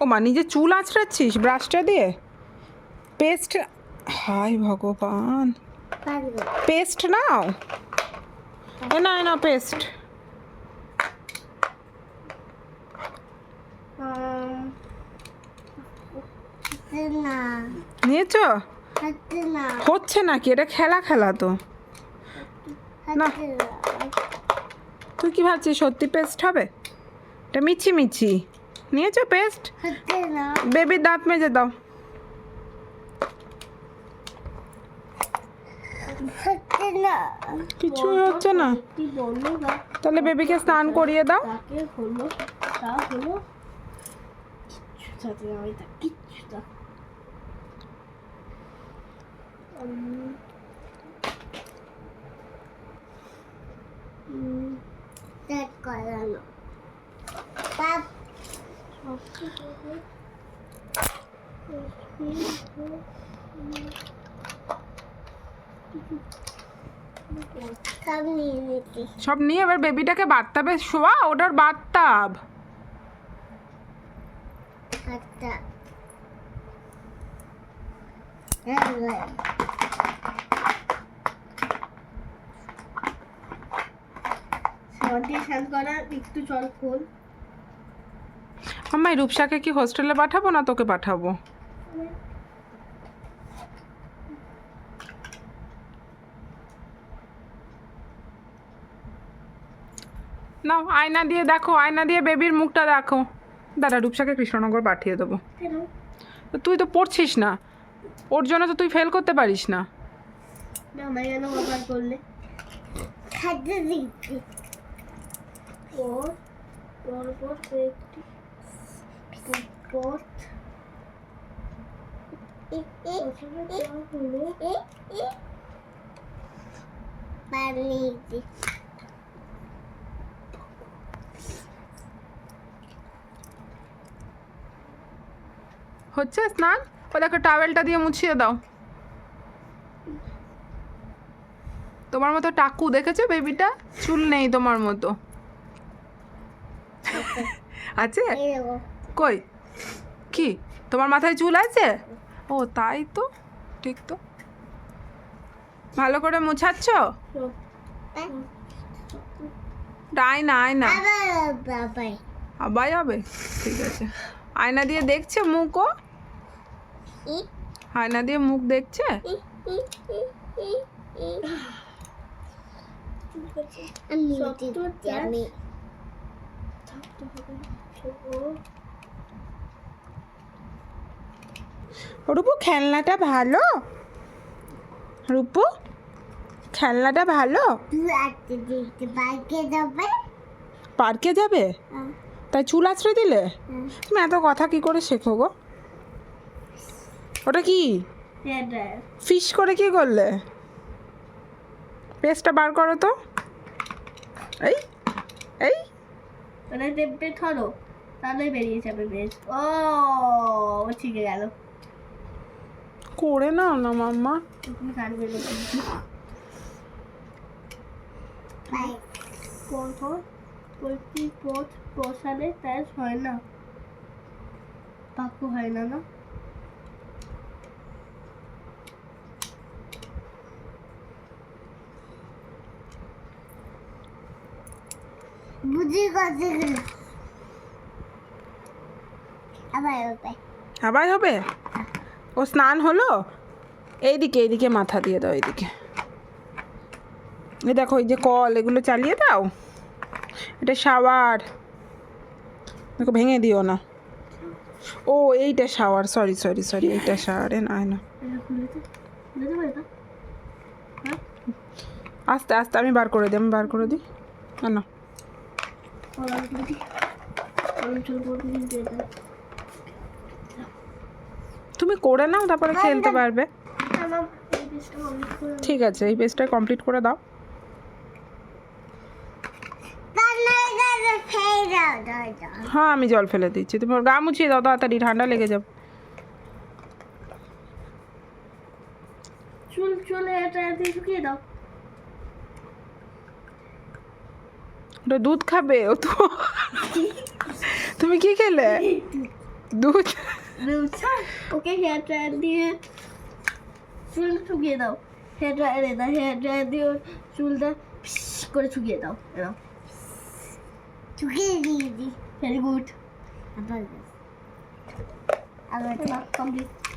ও মা নিজে চুল আঁচড়াচ্ছিস ব্রাশটা দিয়ে? পেস্ট হাই ভগবান। পেস্ট নাও। না না পেস্ট। নিয়েছো? হচ্ছে নাকি? এটা খেলা খেলা তো। না। তুই কি ভাবছিস সত্যি পেস্ট হবে? এটা মিছি মিছি। নিয়েছো পেস্ট বেবির দাঁত মেজে দাও। না। হচ্ছে না। তাহলে বেবিকে স্নান করিয়ে দাও। করানো সব নিয়ে নিচ্ছি। সব নিয়ে এবার বেবিটাকে বাথটাবে শোয়া ওটার বাথটাব। করার একটু জল খোল। আমার রূপসাকে কি হোস্টেলে পাঠাবো না তোকে পাঠাবো? নাও আয়না দিয়ে দেখো আয়না দিয়ে বেবির মুখটা দেখো। দাদা রূপসাকে কৃষ্ণনগর পাঠিয়ে দেবো। তো তুই তো পড়ছিস না। ওর জন্য তো তুই ফেল করতে পারিস না। আমায় করলে। পথ বানিয়ে হচ্ছে স্নান? ও দেখো টাওয়েলটা দিয়ে মুছিয়ে দাও। তোমার মতো টাকু দেখেছ বেবিটা চুল নেই তোমার মতো। আছে? কই? কি? তোমার মাথায় চুল আছে? ও তাই তো? ঠিক তো। ভালো করে মুছাচ্ছ? আয়না আয়না আবাই হবে। ঠিক আছে। আয়না দিয়ে দেখছে মুখও আয়না দিয়ে মুখ দেখছে? আমি রূপু খেলনাটা ভালো? রূপু খেলনাটা ভালো? পার্কে যাবে? তাই চুল আছড়ে দিলে? তুমি এত কথা কি করে শেখো গো? ওটা কি? ফিশ করে কি করলে? পেস্টটা বার করো তো। এই এই। ধরো। তাহলে বেরিয়ে যাবে বেশ। ও ও গেল। করে নাও না মাম্মা। তুমি কাটবে হয় না। পাকু হয় না না? বুঝি কথা আবার ওটাই আবার হবে? ও স্নান হলো? এইদিকে এইদিকে মাথা দিয়ে দাও এইদিকে। এই দেখো এই যে কল এগুলো চালিয়ে দাও। এটা শাওয়ার। দেখো ভেঙে দিও না। ও এইটা শাওয়ার সরি সরি সরি এইটা শাওয়ারে না না। হ্যাঁ আস্তে আস্তে আমি বার করে দিই আমি বার করে দিই। না না। করে নাও তারপরে খেলতে পারবে। ঠিক আছে এই পেজটা কমপ্লিট করে দাও। হ্যাঁ আমি জল ফেলে দিচ্ছি। তুমি গা মুছিয়ে দাও তাড়াতাড়ি ঠান্ডা লেগে যাবে। চুল চুলে এটা শুকিয়ে দাও। ওটা দুধ খাবে ও তো। তুমি কি খেলে? দুধ? ছাড় ওকে হেয়ার ড্রায়ার দিয়ে চুল শুকিয়ে দাও হেয়ার ড্রায়ারে দাও হেয়ার ড্রায়ার দিয়ে চুলটা করে শুকিয়ে দাও এরকম শুকিয়ে দিয়েছি ভেরি গুড আবার আবার কমপ্লিট